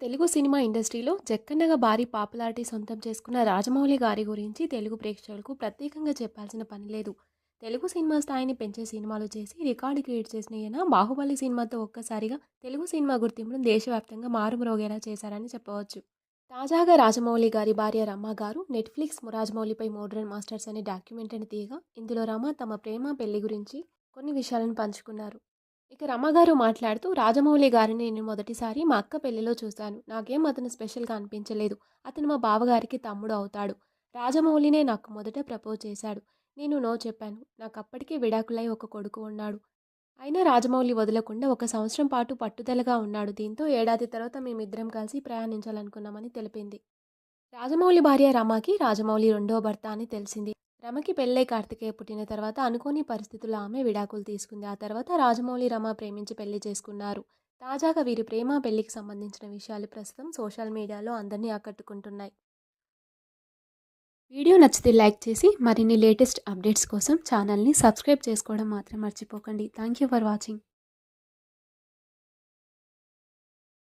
Telugu cinema ఇండస్ట్రీలో జక్కన్నగా భారీ popularity సొంతం చేసుకున్న రాజమౌళి గారి గురించి తెలుగు ప్రేక్షకులకు ప్రత్యేకంగా చెప్పాల్సిన పని లేదు. తెలుగు సినిమా స్థాయిని పెంచే సినిమాలు చేసి రికార్డు క్రియేట్ చేసిన ఈయన బాహుబలి సినిమాతో ఒక్కసారిగా తెలుగు సినిమా గుర్తింపును దేశవ్యాప్తంగా మారుమ్రోగేలా చేశారని చెప్పవచ్చు. తాజాగా రాజమౌళి గారి భార్య రమ గారు నెట్ఫ్లిక్స్ రాజమౌళిపై మోడ్రన్ మాస్టర్స్ అనే డాక్యుమెంటరీని తీయగా ఇందులో రమ తమ ప్రేమ పెళ్ళి గురించి కొన్ని విషయాలను పంచుకున్నారు. ఇక రమ్మగారు మాట్లాడుతూ రాజమౌళి గారిని నేను మొదటిసారి మా అక్క పెళ్ళిలో చూశాను. నాకేం అతను స్పెషల్గా అనిపించలేదు. అతను మా బావగారికి తమ్ముడు అవుతాడు. రాజమౌళినే నాకు మొదట ప్రపోజ్ చేశాడు. నేను నో చెప్పాను. నాకు అప్పటికే విడాకులై ఒక కొడుకు ఉన్నాడు. అయినా రాజమౌళి వదలకుండా ఒక సంవత్సరం పాటు పట్టుదలగా ఉన్నాడు. దీంతో ఏడాది తర్వాత మేమిద్దరం కలిసి ప్రయాణించాలనుకున్నామని తెలిపింది. రాజమౌళి భార్య రమాకి రాజమౌళి రెండో భర్త అని తెలిసింది. రమకి పెళ్ళై కార్తికేయ పుట్టిన తర్వాత అనుకోని పరిస్థితుల్లో ఆమె విడాకులు తీసుకుంది. ఆ తర్వాత రాజమౌళి రమ ప్రేమించి పెళ్ళి చేసుకున్నారు. తాజాగా వీరి ప్రేమ పెళ్ళికి సంబంధించిన విషయాలు ప్రస్తుతం సోషల్ మీడియాలో అందరినీ ఆకట్టుకుంటున్నాయి. వీడియో నచ్చితే లైక్ చేసి మరిన్ని లేటెస్ట్ అప్డేట్స్ కోసం ఛానల్ని సబ్స్క్రైబ్ చేసుకోవడం మాత్రం మర్చిపోకండి. Thank you for watching.